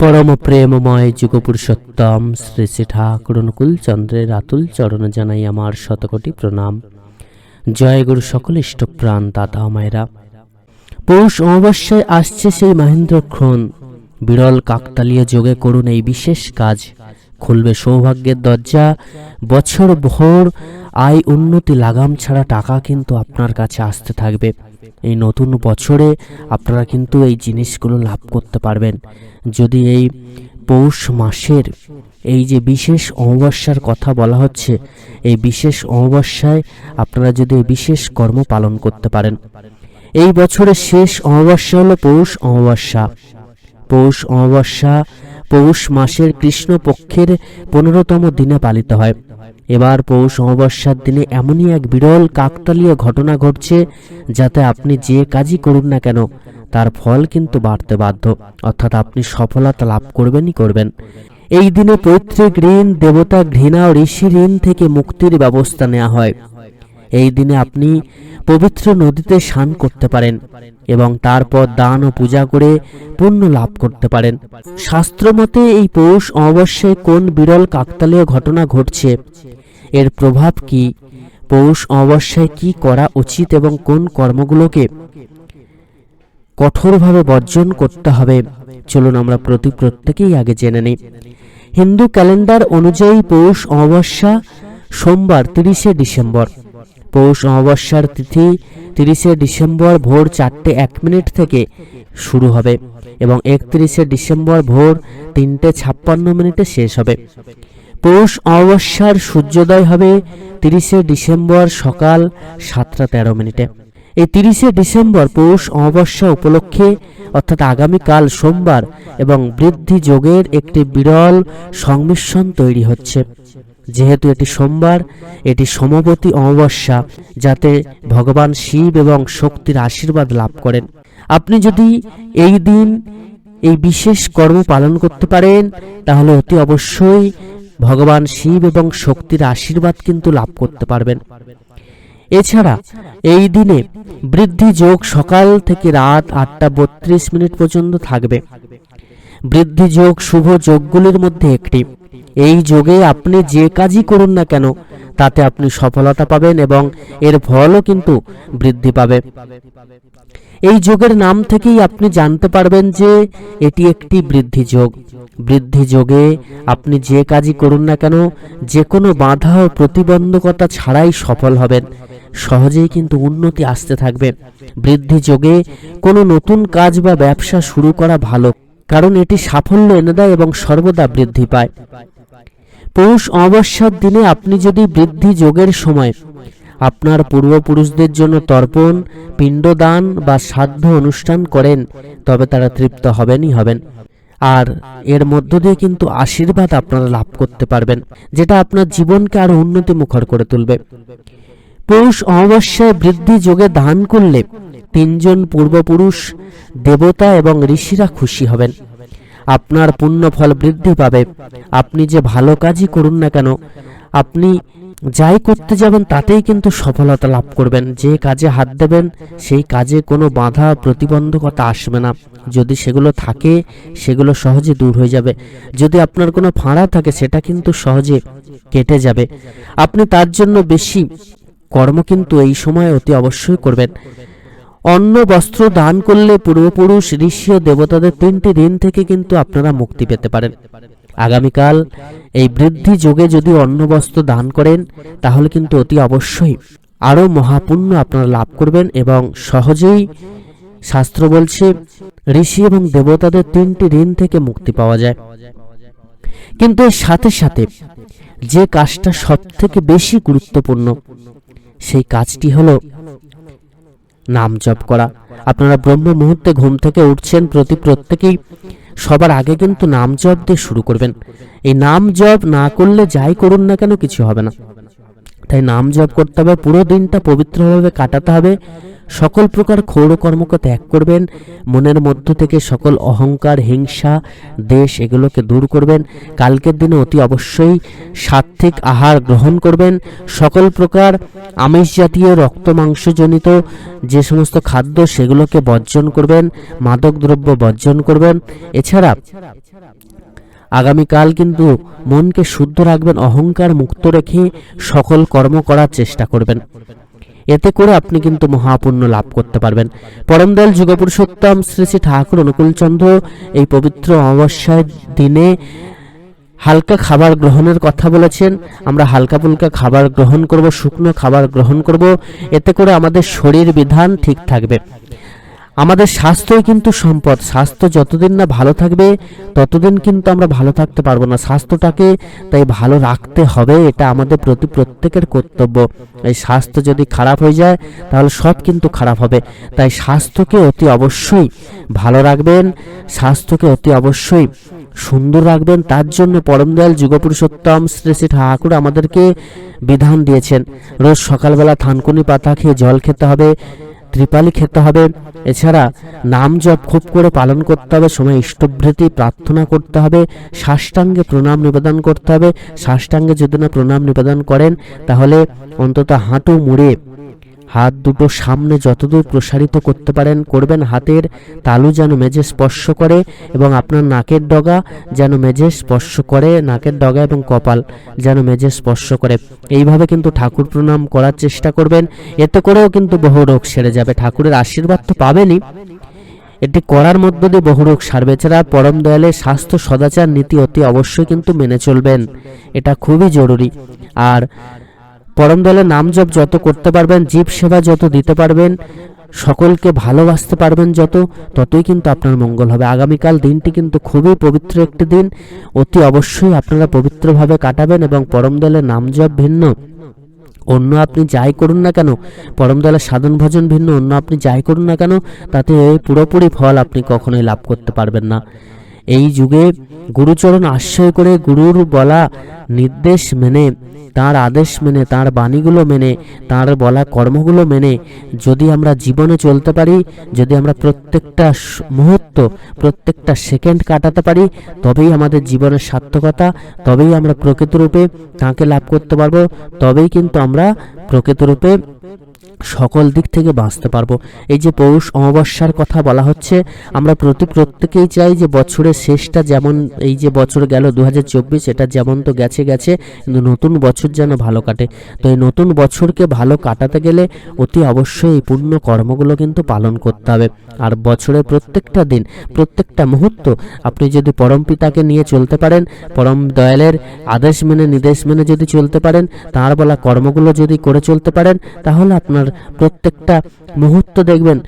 পরম প্রেমময় যুগপুরুষোত্তম শ্রী শ্রী ঠাকুর অনুকূল চন্দ্রের আতুল চরণ জানাই আমার শতকোটি প্রণাম। জয় গুরু সকল ইষ্টপ্রাণ দাদা মায়েরা। পৌষ অমাবস্যায় আসছে সেই মহেন্দ্রক্ষণ বিরল কাকতালীয় যোগে করুন এই বিশেষ কাজ। খুলবে সৌভাগ্যের দরজা। বছর ভোর আয় উন্নতি লাগাম ছাড়া টাকা কিন্তু আপনার কাছে আসতে থাকবে। এই নতুন বছরে আপনারা কিন্তু এই জিনিসগুলো লাভ করতে পারবেন। যদি এই পৌষ মাসের এই যে বিশেষ অমাবস্যার কথা বলা হচ্ছে, এই বিশেষ অমাবস্যায় আপনারা যদি বিশেষ কর্ম পালন করতে পারেন। এই বছরের শেষ অমাবস্যা হলো পৌষ অমাবস্যা। পৌষ অমাবস্যা পৌষ মাসের কৃষ্ণপক্ষের পনেরোতম দিনে পালিত হয়। এবার পৌষ অমাবস্যার দিনে এমনই এক বিরল কাকতালীয় ঘটনা ঘটছে, যাতে আপনি যে কাজই করুন না কেন, তার ফল কিন্তু বাড়তে বাধ্য। অর্থাৎ আপনি সফলতা লাভ করবেনই করবেন। এই দিনে পৈতৃক ঋণ, দেবতা ঘৃণা ও ঋষি ঋণ থেকে মুক্তির ব্যবস্থা নেওয়া হয়। এই দিনে আপনি পবিত্র নদীতে স্নান করতে পারেন এবং তারপর দান ও পূজা করে পুণ্য লাভ করতে পারেন। শাস্ত্রমতে এই পৌষ অমাবস্যায় কোন বিরল কাকতালীয় ঘটনা ঘটছে? এর প্রভাব কি? পৌষ অমাবস্যায় কি করা উচিত এবং কোন কর্মগুলোকে কঠোরভাবে বর্জন করতে হবে? চলুন আমরা প্রতি প্রত্যেকেই আগে জেনে নিই। হিন্দু ক্যালেন্ডার অনুযায়ী পৌষ অমাবস্যা সোমবার, তিরিশে ডিসেম্বর। পৌষ অমাবস্যার তিথি তিরিশে ডিসেম্বর ভোর চারটে এক মিনিট থেকে শুরু হবে এবং একত্রিশে ডিসেম্বর ভোর তিনটে ছাপ্পান্ন মিনিটে শেষ হবে। পৌষ অমাবস্যার সূর্যোদয় হবে তিরিশে ডিসেম্বর সকাল সাতটা তেরো মিনিটে। এই তিরিশে ডিসেম্বর পৌষ অমাবস্যা উপলক্ষে, অর্থাৎ আগামীকাল সোমবার এবং বৃদ্ধি যোগের একটি বিরল সংমিশ্রণ তৈরি হচ্ছে। যেহেতু এটি সোমবার, এটি সমবতী অমাবস্যা, যাতে ভগবান শিব এবং শক্তির আশীর্বাদ লাভ করেন। আপনি যদি এই দিন এই বিশেষ কর্ম পালন করতে পারেন, তাহলে অতি অবশ্যই ভগবান শিব এবং শক্তির আশীর্বাদ কিন্তু লাভ করতে পারবেন। এছাড়া এই দিনে বৃদ্ধি যোগ সকাল থেকে রাত আটটা বত্রিশ মিনিট পর্যন্ত থাকবে। বৃদ্ধি যোগ শুভ যোগগুলির মধ্যে একটি। এই যোগে আপনি যে কাজই করুন না কেন তাতে আপনি সফলতা পাবেন এবং এর ফলও কিন্তু বৃদ্ধি পাবে। এই যোগের নাম থেকেই আপনি জানতে পারবেন যে এটি একটি বৃদ্ধি যোগ। বৃদ্ধি যোগে আপনি যে কাজই করুন না কেন যে কোনো বাধা ও প্রতিবন্ধকতা ছাড়াই সফল হবেন। সহজেই কিন্তু উন্নতি আসতে থাকবে। বৃদ্ধি যোগে কোনো নতুন কাজ বা ব্যবসা শুরু করা ভালো, কারণ এটি সাফল্য এনে দেয় এবং সর্বদা বৃদ্ধি পায়। পৌষ অমাবস্যার দিনে আপনি যদি বৃদ্ধি যোগের সময় আপনার পূর্বপুরুষদের জন্য তর্পণ, পিণ্ডদান বা সাধ্য অনুষ্ঠান করেন, তবে তারা তৃপ্ত হবেনই হবেন। আর এর মধ্য দিয়ে কিন্তু আশীর্বাদ আপনারা লাভ করতে পারবেন, যেটা আপনার জীবনকে আরও উন্নতি মুখর করে তুলবে। পৌষ অমাবস্যায় বৃদ্ধি যোগে দান করলে তিনজন পূর্বপুরুষ, দেবতা এবং ঋষিরা খুশি হবেন। আপনার পুণ্য ফল বৃদ্ধি পাবে। আপনি যে ভালো কাজই করুন না কেন, আপনি যাই করতে যাবেন তাতেই কিন্তু সফলতা লাভ করবেন। যে কাজে হাত দেবেন, সেই কাজে কোনো বাধা, প্রতিবন্ধকতা আসবে না। যদি সেগুলো থাকে, সেগুলো সহজে দূর হয়ে যাবে। যদি আপনার কোনো ফাঁড়া থাকে, সেটা কিন্তু সহজে কেটে যাবে। আপনি তার জন্য বেশি কর্ম কিন্তু এই সময় অতি অবশ্যই করবেন। অন্ন, বস্ত্র দান করলে পূর্বপুরুষ, ঋষি ও দেবতাদের তিনটি ঋণ থেকে কিন্তু আপনারা মুক্তি পেতে পারেন। আগামীকাল এই বৃদ্ধি যোগে যদি অন্ন, বস্ত্র দান করেন, তাহলে কিন্তু অতি অবশ্যই আরও মহাপুণ্য আপনারা লাভ করবেন এবং সহজেই শাস্ত্র বলছে, ঋষি এবং দেবতাদের তিনটি ঋণ থেকে মুক্তি পাওয়া যায়। কিন্তু এর সাথে সাথে যে কাজটা সব থেকে বেশি গুরুত্বপূর্ণ, সেই কাজটি হলো নাম জপ করা। আপনারা ব্রহ্ম মুহূর্তে ঘুম থেকে উঠছেন প্রতি প্রত্যেকেই। সবার আগে কিন্তু নাম জপ দিয়ে শুরু করবেন। এই নাম জপ না করলে যাই করুন না কেন, কিছু হবে না। তাই নাম জপ করতে হবে, পুরো দিনটা পবিত্রভাবে কাটাতে হবে। সকল প্রকার ক্ষৌর কর্মকে ত্যাগ করবেন, মনের মধ্য থেকে সকল অহংকার, হিংসা, দেশ এগুলোকে দূর করবেন, কালকের দিনে অতি অবশ্যই সাত্ত্বিক আহার গ্রহণ করবেন, সকল প্রকার আমিষ জাতীয় রক্ত মাংসজনিত যে সমস্ত খাদ্য সেগুলোকে বর্জন করবেন, মাদক দ্রব্য বর্জন করবেন। এছাড়া আগামীকাল কিন্তু মনকে শুদ্ধ রাখবেন, অহংকার মুক্ত রেখে সকল কর্ম করার চেষ্টা করবেন। এতে করে আপনি কিন্তু মহাপুণ্য লাভ করতে পারবেন। পরমদয়াল যুগপুরুষোত্তম শ্রী শ্রী ঠাকুর অনুকূলচন্দ্র এই পবিত্র অমাবস্যার দিনে হালকা খাবার গ্রহণের কথা বলেছেন। আমরা হালকা ফুলকা খাবার গ্রহণ করব, শুকনো খাবার গ্রহণ করব। এতে করে আমাদের শরীর বিধান ঠিক থাকবে। আমাদের স্বাস্থ্যই কিন্তু সম্পদ। স্বাস্থ্য যতদিন না ভালো থাকবে, ততদিন কিন্তু আমরা ভালো থাকতে পারব না। স্বাস্থ্যটাকে তাই ভালো রাখতে হবে, এটা আমাদের প্রতি প্রত্যেকের কর্তব্য। এই স্বাস্থ্য যদি খারাপ হয়ে যায়, তাহলে সব কিন্তু খারাপ হবে। তাই স্বাস্থ্যকে অতি অবশ্যই ভালো রাখবেন, স্বাস্থ্যকে অতি অবশ্যই সুন্দর রাখবেন। তার জন্য পরমদয়াল যুগপুরুষোত্তম শ্রী শ্রী ঠাকুর আমাদেরকে বিধান দিয়েছেন। রোজ সকালবেলা থানকুনি পাতা খেয়ে জল খেতে হবে। ত্রিপালি খেতে হবে। এছাড়া নাম জপ খুব করে পালন করতে হবে, সময় ইষ্টভৃতি প্রার্থনা করতে হবে, সাষ্টাঙ্গে প্রণাম নিবেদন করতে হবে। সাষ্টাঙ্গে যদি না প্রণাম নিবেদন করেন, তাহলে অন্তত হাঁটু মুড়ে হাত দুটো সামনে যতদূর প্রসারিত করতে পারেন, করবেন হাতের তালু যেন মেঝে স্পর্শ করে এবং আপনার নাকের ডগা যেন মেঝে স্পর্শ করে, নাকের ডগা এবং কপাল যেন মেঝে স্পর্শ করে। এইভাবে কিন্তু ঠাকুর প্রণাম করার চেষ্টা করবেন। এতে করেও কিন্তু বহু রোগ সেরে যাবে। ঠাকুরের আশীর্বাদ তো পাবেনই। এটি করার মধ্য দিয়ে বহু রোগ সারবে। এছাড়া পরম দয়ালের স্বাস্থ্য সদাচার নীতি অতি অবশ্যই কিন্তু মেনে চলবেন। এটা খুবই জরুরি। আর পরম দলের নাম জপ যত করতে পারবেন, জীব সেবা যত দিতে পারবেন, সকলকে ভালোবাসতে পারবেন যত, ততই কিন্তু আপনার মঙ্গল হবে। আগামীকাল দিনটি কিন্তু খুবই পবিত্র একটি দিন। অতি অবশ্যই আপনারা পবিত্রভাবে কাটাবেন এবং পরম দলের নাম জপ ভিন্ন, অন্য আপনি যাই করুন না কেন, পরম দলের সাধন ভজন ভিন্ন, অন্য আপনি যাই করুন না কেন, তাতে পুরোপুরি ফল আপনি কখনোই লাভ করতে পারবেন না। এই যুগে গুরুচরণ আশ্রয় করে গুরুর বলা নির্দেশ মেনে, তার আদেশ মেনে, তার বাণীগুলো মেনে, তার বলা কর্মগুলো মেনে, যদি আমরা জীবনে চলতে পারি, যদি আমরা প্রত্যেকটা মুহূর্ত, প্রত্যেকটা সেকেন্ড কাটাতে পারি, তবেই আমাদের জীবনের সার্থকতা, তবেই আমরা প্রকৃতরূপে তাকে লাভ করতে পারব, তবেই কিন্তু আমরা প্রকৃতরূপে সকল দিক থেকে বাঁচতে পারব। এই যে পৌষ অমাবস্যার কথা বলা হচ্ছে, আমরা প্রতি প্রত্যেকেই চাই যে বছরের শেষটা যেমন এই যে বছর গেল দু হাজার চব্বিশ, এটা যেমন তো গেছে গেছে, কিন্তু নতুন বছর যেন ভালো কাটে। তো এই নতুন বছরকে ভালো কাটাতে গেলে অতি অবশ্যই এই পূর্ণ কর্মগুলো কিন্তু পালন করতে হবে। আর বছরের প্রত্যেকটা দিন, প্রত্যেকটা মুহূর্ত আপনি যদি পরম পিতাকে নিয়ে চলতে পারেন, পরম দয়ালের আদেশ মেনে নির্দেশ মেনে যদি চলতে পারেন, তার বলা কর্মগুলো যদি করে চলতে পারেন, তাহলে আপনার প্রত্যেকটা মুহূর্ত দেখবেন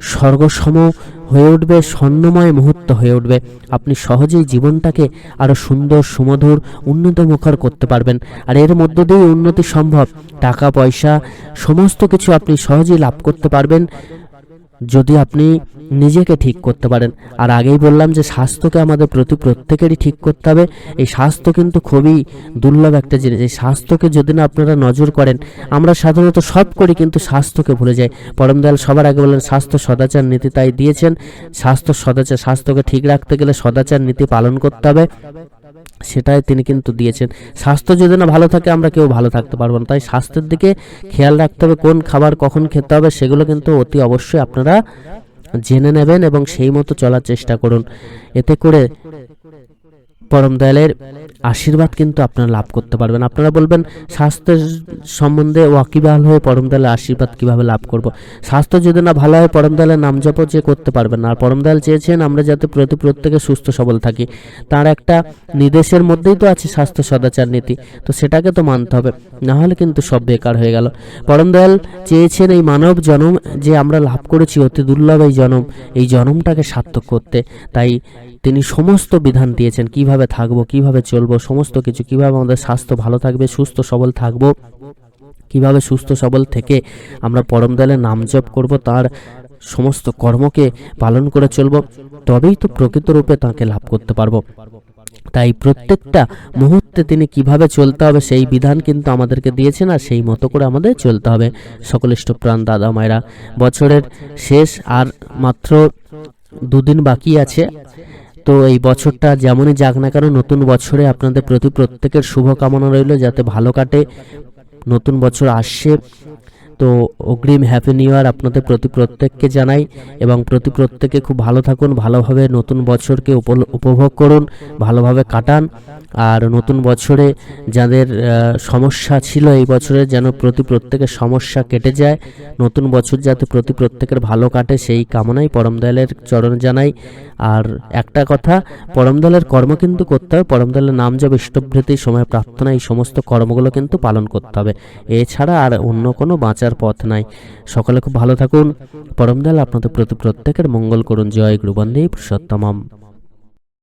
স্বর্গসম হয়ে উঠবে, স্বর্ণময় মুহূর্ত হয়ে উঠবে। আপনি সহজেই জীবনটাকে আরও সুন্দর, সুমধুর উন্নত মুখর করতে পারবেন। আর এর মধ্য দিয়ে উন্নতি সম্ভব। টাকা, পয়সা, সমস্ত কিছু আপনি সহজেই লাভ করতে পারবেন। যদি আপনি নিজেকে ঠিক করতে পারেন। আর আগেই বললাম যে স্বাস্থ্যকে আমাদের প্রতি প্রত্যেকেরই ঠিক করতে হবে। এই স্বাস্থ্য কিন্তু খুবই দুর্লভ একটা জিনিস। এই স্বাস্থ্যকে যদি না আপনারা নজর করেন, আমরা সাধারণত সব করি কিন্তু স্বাস্থ্যকে ভুলে যাই। পরম দয়াল সবার আগে বলেন স্বাস্থ্য সদাচার নীতি তাই দিয়েছেন। স্বাস্থ্য সদাচার, স্বাস্থ্যকে ঠিক রাখতে গেলে সদাচার নীতি পালন করতে হবে। সেটাই তিনি কিন্তু দিয়েছেন। স্বাস্থ্য যদি না ভালো থাকে, আমরা কেউ ভালো থাকতে পারব না। তাই স্বাস্থ্যের দিকে খেয়াল রাখতে হবে, কোন খাবার কখন খেতে হবে, সেগুলো কিন্তু অতি অবশ্যই আপনারা জেনে নেবেন এবং সেই মতো চলার চেষ্টা করুন। এতে করে পরম দয়ালের আশীর্বাদ কিন্তু আপনারা লাভ করতে পারবেন। আপনারা বলবেন স্বাস্থ্যের সম্বন্ধে ওয়াকিবহাল হয়ে পরম দয়ালের আশীর্বাদ কীভাবে লাভ করব? স্বাস্থ্য যদি না ভালো হয়, পরম দয়ালের নাম জপ যে করতে পারবেন না। আর পরম দয়াল চেয়েছেন আমরা যাতে প্রতি প্রত্যেকে সুস্থ সবল থাকি। তার একটা নির্দেশের মধ্যেই তো আছে স্বাস্থ্য সদাচার নীতি। তো সেটাকে তো মানতে হবে। না হলে কিন্তু সব বেকার হয়ে গেল। পরম দয়াল চেয়েছেন এই মানব জনম যে আমরা লাভ করেছি অতি দুর্লভ এই জনম। এই জনমটাকে সার্থক করতে। তাই তিনি সমস্ত বিধান দিয়েছেন। কীভাবে থাকব, কীভাবে চলবো, সমস্ত কিছু, কীভাবে আমাদের স্বাস্থ্য ভালো থাকবে, সুস্থ সবল থাকব, কীভাবে সুস্থ সবল থেকে আমরা পরম দলে নাম জপ করব, তার সমস্ত কর্মকে পালন করে চলব, তবেই তো প্রকৃত রূপে তাকে লাভ করতে পারব। তাই প্রত্যেকটা মুহূর্তে তিনি কীভাবে চলতে হবে, সেই বিধান কিন্তু আমাদেরকে দিয়েছেন আর সেই মতো করে আমাদের চলতে হবে। সকল ইষ্টপ্রাণ দাদা মায়েরা, বছরের শেষ আর মাত্র দুদিন বাকি আছে। তো এই বছরটা যেমনই যাক না কেন, নতুন বছরে আপনাদের প্রতি প্রত্যেকের শুভকামনা রইল যাতে ভালো কাটে, নতুন বছর আসছে। তো অগ্রিম হ্যাপি নিউ ইয়ার আপনাদের প্রতি প্রত্যেককে জানাই এবং প্রতি প্রত্যেকে খুব ভালো থাকুন, ভালোভাবে নতুন বছরকে উপভোগ করুন, ভালোভাবে কাটান। আর নতুন বছরে যাদের সমস্যা ছিল এই বছরে যেন প্রতি প্রত্যেকের সমস্যা কেটে যায়, নতুন বছর যাতে প্রতি প্রত্যেকের ভালো কাটে সেই কামনাই পরম দয়ালের চরণ জানাই। আর একটা কথা, পরম দয়ালের কর্ম কিন্তু করতে হবে, পরম দয়ালের নাম জপ, ইষ্টভৃতি, সময় প্রার্থনা, এই সমস্ত কর্মগুলো কিন্তু পালন করতে হবে। এছাড়া আর অন্য কোনো বাঁচার পথ নাই। সকলে খুব ভালো থাকুন। পরম দয়াল আপনাদের প্রতি প্রত্যেকের মঙ্গল করুন। জয় গুরুবন্দে পুরুষোত্তমম।